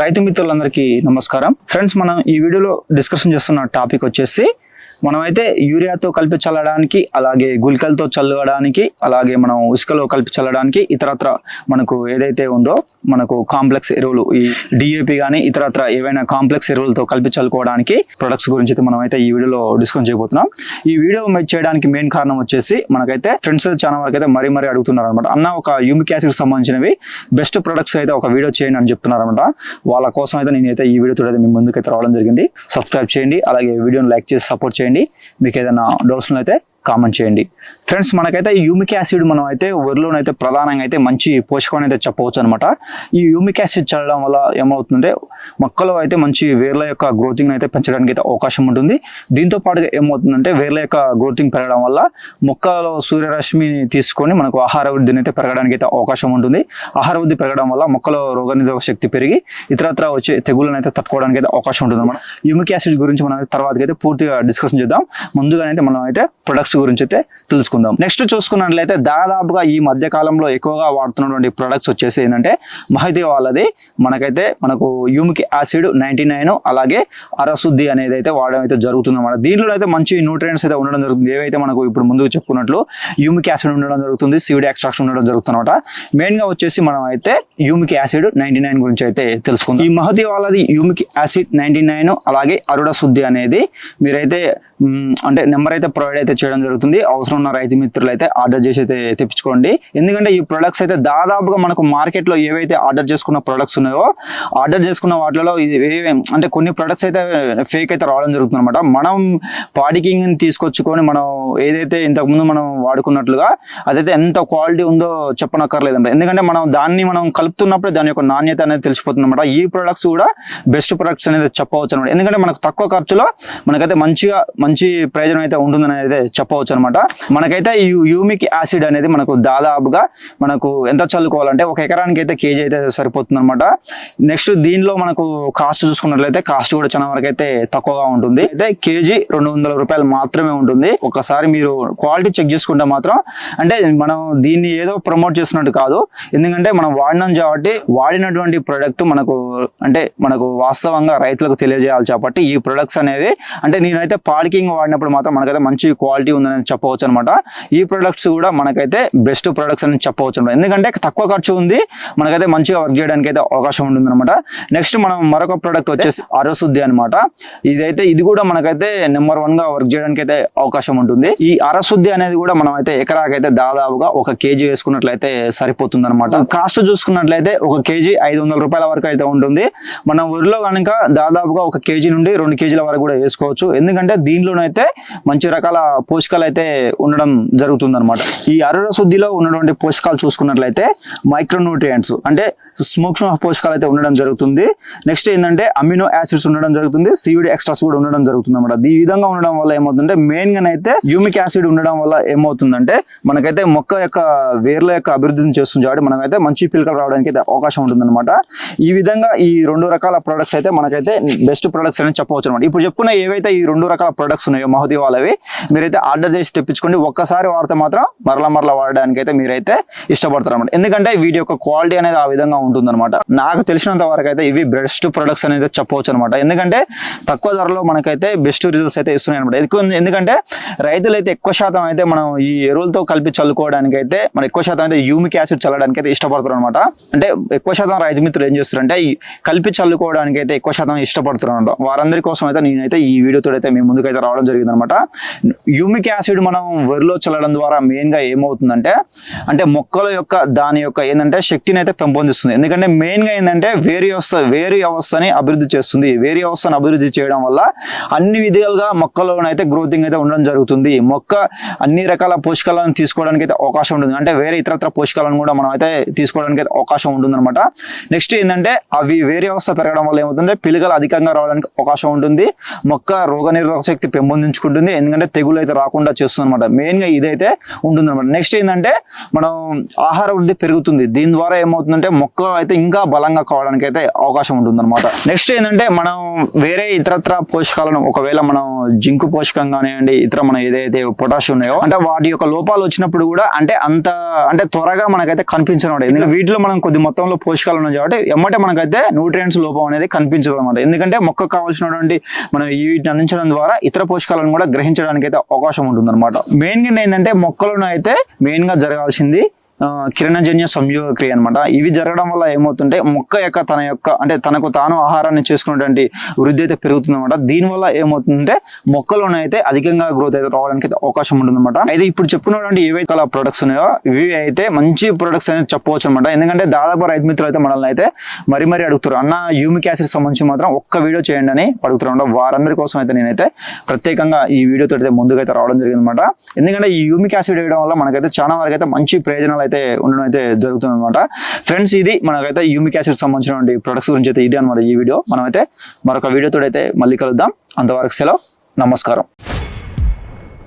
రైతు మిత్రులందరికీ నమస్కారం. ఫ్రెండ్స్ మనం ఈ వీడియోలో డిస్కషన్ చేస్తున్న టాపిక్ వచ్చేసి మనమైతే యూరియాతో కలిపి చల్లడానికి అలాగే గుళికలతో చల్లడానికి అలాగే మనం ఇసుకలో కలిపి చల్లడానికి ఇతరత్ర మనకు ఏదైతే ఉందో మనకు కాంప్లెక్స్ ఎరువులు ఈ డిఏపి కానీ ఇతరత్ర ఏవైనా కాంప్లెక్స్ ఎరువులతో కలిపి చల్లుకోవడానికి ప్రొడక్ట్స్ గురించి అయితే మనమైతే ఈ వీడియోలో డిస్కస్ చేయబోతున్నాం. ఈ వీడియో చేయడానికి మెయిన్ కారణం వచ్చేసి మనకైతే ఫ్రెండ్స్ చాలా వరకు అయితే మరీ మరీ అడుగుతున్నారు అనమాట అన్న ఒక యూమిక్ యాసిడ్ సంబంధించినవి బెస్ట్ ప్రొడక్ట్స్ అయితే ఒక వీడియో చేయండి అని చెప్తున్నారు అనమాట వాళ్ళ కోసం అయితే నేనైతే ఈ వీడియో అయితే మీ ముందుకైతే రావడం జరిగింది. సబ్స్క్రైబ్ చేయండి అలాగే వీడియోని లైక్ చేసి సపోర్ట్ చేయండి. మీకు ఏదైనా డౌట్స్ అయితే కామెంట్ చేయండి. ఫ్రెండ్స్ మనకైతే యూమిక్ యాసిడ్ మనం అయితే వరిలోనైతే ప్రధానంగా అయితే మంచి పోషకం అయితే చెప్పవచ్చు అనమాట ఈ యూమిక్ యాసిడ్ చల్లడం వల్ల ఏమవుతుందంటే మొక్కలో అయితే మంచి వేర్ల యొక్క గ్రోతింగ్ అయితే పెంచడానికి అయితే అవకాశం ఉంటుంది. దీంతో పాటుగా ఏమవుతుందంటే వేర్ల యొక్క గ్రోతింగ్ పెరగడం వల్ల మొక్కలో సూర్యరశ్మిని తీసుకొని మనకు ఆహార వృద్ధిని అయితే పెరగడానికి అయితే అవకాశం ఉంటుంది. ఆహార వృద్ధి పెరగడం వల్ల మొక్కలో రోగనిరోధక శక్తి పెరిగి ఇతరత్ర వచ్చే తెగుళ్ళని అయితే తట్టుకోవడానికి అయితే అవకాశం ఉంటుంది అనమాట యూమిక్ యాసిడ్ గురించి మనం తర్వాత అయితే పూర్తిగా డిస్కషన్ చేద్దాం. ముందుగానైతే మనం అయితే ప్రొడక్ట్స్ గురించి అయితే తెలుసుకుందాం. నెక్స్ట్ చూసుకున్నట్లయితే దాదాపుగా ఈ మధ్య కాలంలో ఎక్కువగా వాడుతున్నటువంటి ప్రొడక్ట్స్ వచ్చేసి ఏంటంటే మహదీ వాళ్ళది. మనకైతే మనకు యూమిక్ యాసిడ్ నైన్టీ అలాగే అరశుద్ధి అనేది అయితే వాడడం అయితే జరుగుతుంది అనమాట దీంట్లో అయితే మంచి న్యూట్రియంట్స్ అయితే ఉండడం జరుగుతుంది. ఏవైతే మనకు ఇప్పుడు ముందుకు చెప్పుకున్నట్లు యూమిక్ యాసిడ్ ఉండడం జరుగుతుంది సివిడ్ ఎక్స్ట్రాక్షన్ ఉండడం జరుగుతుంది అనమాట మెయిన్గా వచ్చేసి మనం అయితే యూమిక్ యాసిడ్ నైన్టీ నైన్ గురించి అయితే తెలుసుకుందాం. ఈ మహతి వాళ్ళది యూమిక్ యాసిడ్ నైన్టీ అలాగే అరుడ శుద్ధి అనేది మీరైతే అంటే నెంబర్ అయితే ప్రొవైడ్ అయితే చేయడం జరుగుతుంది. అవసరం ఉన్న రైతు మిత్రులు అయితే ఆర్డర్ చేసి అయితే తెప్పించుకోండి. ఎందుకంటే ఈ ప్రొడక్ట్స్ అయితే దాదాపుగా మనకు మార్కెట్లో ఏవైతే ఆర్డర్ చేసుకున్న ప్రొడక్ట్స్ ఉన్నాయో ఆర్డర్ చేసుకున్న వాటిలో ఇది అంటే కొన్ని ప్రొడక్ట్స్ అయితే ఫేక్ అయితే రావడం జరుగుతుంది అనమాట మనం పాడికింగ్ తీసుకొచ్చుకొని మనం ఏదైతే ఇంతకుముందు మనం వాడుకున్నట్లుగా అదైతే ఎంత క్వాలిటీ ఉందో చెప్పనక్కర్లేదంట ఎందుకంటే మనం దాన్ని మనం కలుపుతున్నప్పుడు దాని యొక్క నాణ్యత అనేది తెలిసిపోతుంది అనమాట ఈ ప్రొడక్ట్స్ కూడా బెస్ట్ ప్రొడక్ట్స్ అనేది చెప్పవచ్చు అనమాట ఎందుకంటే మనకు తక్కువ ఖర్చులో మనకైతే మంచిగా మంచి ప్రయోజనం అయితే ఉంటుందని అయితే చెప్పవచ్చు అనమాట మనకైతే ఈ యూమిక్ యాసిడ్ అనేది మనకు దాదాపుగా మనకు ఎంత చల్లుకోవాలంటే ఒక ఎకరానికి అయితే కేజీ అయితే సరిపోతుంది అనమాట నెక్స్ట్ దీనిలో మనకు కాస్ట్ చూసుకున్నట్లయితే కాస్ట్ కూడా చాలా వరకు అయితే తక్కువగా ఉంటుంది. అయితే కేజీ రెండు వందల రూపాయలు మాత్రమే ఉంటుంది. ఒకసారి మీరు క్వాలిటీ చెక్ చేసుకుంటే మాత్రం అంటే మనం దీన్ని ఏదో ప్రమోట్ చేస్తున్నట్టు కాదు. ఎందుకంటే మనం వాడినాం కాబట్టి వాడినటువంటి ప్రొడక్ట్ మనకు అంటే మనకు వాస్తవంగా రైతులకు తెలియజేయాలి కాబట్టి ఈ ప్రొడక్ట్స్ అనేవి అంటే నేనైతే పాడికి ప్యాకింగ్ వాడినప్పుడు మాత్రం మనకైతే మంచి క్వాలిటీ ఉందని చెప్పవచ్చు అనమాట ఈ ప్రొడక్ట్స్ కూడా మనకైతే బెస్ట్ ప్రొడక్ట్స్ అని చెప్పవచ్చు అనమాట ఎందుకంటే తక్కువ ఖర్చు ఉంది మనకైతే మంచిగా వర్క్ చేయడానికి అయితే అవకాశం ఉంటుంది అనమాట నెక్స్ట్ మనం మరొక ప్రొడక్ట్ వచ్చేసి అరసుద్ది అనమాట ఇదైతే ఇది కూడా మనకైతే నెంబర్ వన్గా వర్క్ చేయడానికి అయితే అవకాశం ఉంటుంది. ఈ అరసుద్ది అనేది కూడా మనం అయితే ఎకరాకైతే దాదాపుగా ఒక కేజీ వేసుకున్నట్లయితే సరిపోతుంది అనమాట కాస్ట్ చూసుకున్నట్లయితే ఒక కేజీ ఐదు వందల రూపాయల వరకు అయితే ఉంటుంది. మనం ఊరిలో కనుక దాదాపుగా ఒక కేజీ నుండి రెండు కేజీల వరకు కూడా వేసుకోవచ్చు. ఎందుకంటే దీనిలోనైతే మంచి రకాల పోషకాలు అయితే ఉండడం జరుగుతుంది అనమాట ఈ అరుణ శుద్ధిలో ఉన్నటువంటి పోషకాలు చూసుకున్నట్లయితే మైక్రోన్యూట్రియంట్స్ అంటే సూక్ష్మ పోషకాలు అయితే ఉండడం జరుగుతుంది. నెక్స్ట్ ఏంటంటే అమినో యాసిడ్స్ ఉండడం జరుగుతుంది. సివిడ్ ఎక్స్ట్రాస్ కూడా ఉండడం జరుగుతుంది అనమాట ఈ విధంగా ఉండడం వల్ల ఏమవుతుందంటే మెయిన్గా అయితే యూమిక్ యాసిడ్ ఉండడం వల్ల ఏమవుతుందంటే మనకైతే మొక్క యొక్క వేర్ల యొక్క అభివృద్ధిని చేస్తుంది. కాబట్టి మనకైతే మంచి పిలకలు రావడానికి అయితే అవకాశం ఉంటుంది అనమాట ఈ విధంగా ఈ రెండు రకాల ప్రొడక్ట్స్ అయితే మనకైతే బెస్ట్ ప్రొడక్ట్స్ అని చెప్పవచ్చు అనమాట ఇప్పుడు చెప్పుకున్న ఏవైతే ఈ రెండు రకాల ప్రొడక్ట్స్ ఉన్నాయో మహతి వాళ్ళవి మీరైతే ఆర్డర్ చేసి తెప్పించుకోండి. ఒక్కసారి వాడితే మాత్రం మరలా మరలా వాడడానికి అయితే మీరైతే ఇష్టపడతారు అనమాట ఎందుకంటే వీటి యొక్క క్వాలిటీ అనేది ఆ విధంగా ఉంటుందన్నమాట. నాకు తెలిసినంత వరకు అయితే ఇవి బెస్ట్ ప్రొడక్ట్స్ అనేది చెప్పవచ్చు అనమాట ఎందుకంటే తక్కువ ధరలో మనకైతే బెస్ట్ రిజల్ట్స్ అయితే ఇస్తున్నాయి అనమాట ఎక్కువ ఎందుకంటే రైతులు అయితే ఎక్కువ శాతం అయితే మనం ఈ ఎరువులతో కలిపి చల్లుకోవడానికి అయితే మన ఎక్కువ శాతం అయితే యూమిక్ యాసిడ్ చల్లడానికి అయితే ఇష్టపడతారు అనమాట అంటే ఎక్కువ శాతం రైతు మిత్రులు ఏం చేస్తారంటే ఈ కలిపి చల్లుకోవడానికి అయితే ఎక్కువ శాతం ఇష్టపడుతున్నారు అనమాట వారందరి కోసం అయితే నేనైతే ఈ వీడియోతో అయితే మేము ముందుకైతే రావడం జరిగింది అనమాట యూమిక్ యాసిడ్ మనం వరిలో చల్లడం ద్వారా మెయిన్గా ఏమవుతుందంటే అంటే మొక్కల యొక్క దాని యొక్క ఏంటంటే శక్తిని అయితే పెంపొందిస్తుంది. ఎందుకంటే మెయిన్గా ఏంటంటే వేరు వ్యవస్థ వేరు వ్యవస్థని అభివృద్ధి చేస్తుంది. వేరు వ్యవస్థను అభివృద్ధి చేయడం వల్ల అన్ని విధాలుగా మొక్కలోనైతే గ్రోతింగ్ అయితే ఉండడం జరుగుతుంది. మొక్క అన్ని రకాల పోషకాలను తీసుకోవడానికి అయితే అవకాశం ఉంటుంది. అంటే వేరే ఇతరత్ర పోషకాలను కూడా మనం అయితే తీసుకోవడానికి అయితే అవకాశం ఉంటుంది అనమాట నెక్స్ట్ ఏంటంటే అవి వేరే వ్యవస్థ పెరగడం వల్ల ఏమవుతుందంటే పిలుకలు అధికంగా రావడానికి అవకాశం ఉంటుంది. మొక్క రోగ నిరోధక శక్తి పెంపొందించుకుంటుంది. ఎందుకంటే తెగులు అయితే రాకుండా చేస్తుంది అనమాట మెయిన్గా ఇదైతే ఉంటుంది అనమాట నెక్స్ట్ ఏంటంటే మనం ఆహార వృద్ధి పెరుగుతుంది. దీని ద్వారా ఏమవుతుందంటే మొక్క అయితే ఇంకా బలంగా కావడానికి అయితే అవకాశం ఉంటుంది అనమాట నెక్స్ట్ ఏంటంటే మనం వేరే ఇతరత్ర పోషకాలను ఒకవేళ మనం జింకు పోషకం కానివ్వండి ఇతర మన ఏదైతే పొటాష్ ఉన్నాయో అంటే వాటి యొక్క లోపాలు వచ్చినప్పుడు కూడా అంటే అంత అంటే త్వరగా మనకైతే కనిపించడం ఎందుకంటే వీటిలో మనం కొద్ది మొత్తంలో పోషకాలు ఉన్నాయి కాబట్టి ఎమ్మటే మనకైతే న్యూట్రియంట్స్ లోపం అనేది కనిపించదు అనమాట ఎందుకంటే మొక్క కావాల్సినటువంటి మనం వీటిని అందించడం ద్వారా ఇతర పోషకాలను కూడా గ్రహించడానికి అయితే అవకాశం ఉంటుంది అనమాట మెయిన్గా ఏంటంటే మొక్కలను అయితే మెయిన్గా జరగాల్సింది కిరణజన్య సంయోగ క్రియ అనమాట ఇవి జరగడం వల్ల ఏమవుతుంటే మొక్క యొక్క తన యొక్క అంటే తనకు తాను ఆహారాన్ని చేసుకున్నటువంటి వృద్ధి అయితే పెరుగుతుంది అనమాట దీనివల్ల ఏమవుతుందంటే మొక్కలోనైతే అధికంగా గ్రోత్ అయితే రావడానికి అయితే అవకాశం ఉంటుంది అనమాట అయితే ఇప్పుడు చెప్పుకున్నటువంటి ఏవైతే ప్రొడక్ట్స్ ఉన్నాయో ఇవి అయితే మంచి ప్రొడక్ట్స్ అనేది చెప్పవచ్చు అనమాట ఎందుకంటే దాదాపు రైతు మిత్రులు అయితే మనల్ని అయితే మరీ మరి అడుగుతారు అన్న యూమిక్ యాసిడ్ సంబంధించి మాత్రం ఒక్క వీడియో చేయండి అని అడుగుతున్నారు వారందరి కోసం అయితే నేనైతే ప్రత్యేకంగా ఈ వీడియోతో అయితే ముందుగా అయితే రావడం జరిగింది అనమాట ఎందుకంటే ఈ యూమిక్ యాసిడ్ వేయడం వల్ల మనకైతే చాలా వరకు అయితే మంచి ప్రయోజనాలు అయితే ఉండడం అయితే జరుగుతుంది అనమాట ఫ్రెండ్స్ ఇది మనకైతే యూమిక్ యాసిడ్ సంబంధించినటువంటి ప్రొడక్ట్స్ గురించి అయితే ఇది అనమాట ఈ వీడియో. మనమైతే మరొక వీడియోతో అయితే మళ్ళీ కలుద్దాం. అంతవరకు సెలవు. నమస్కారం.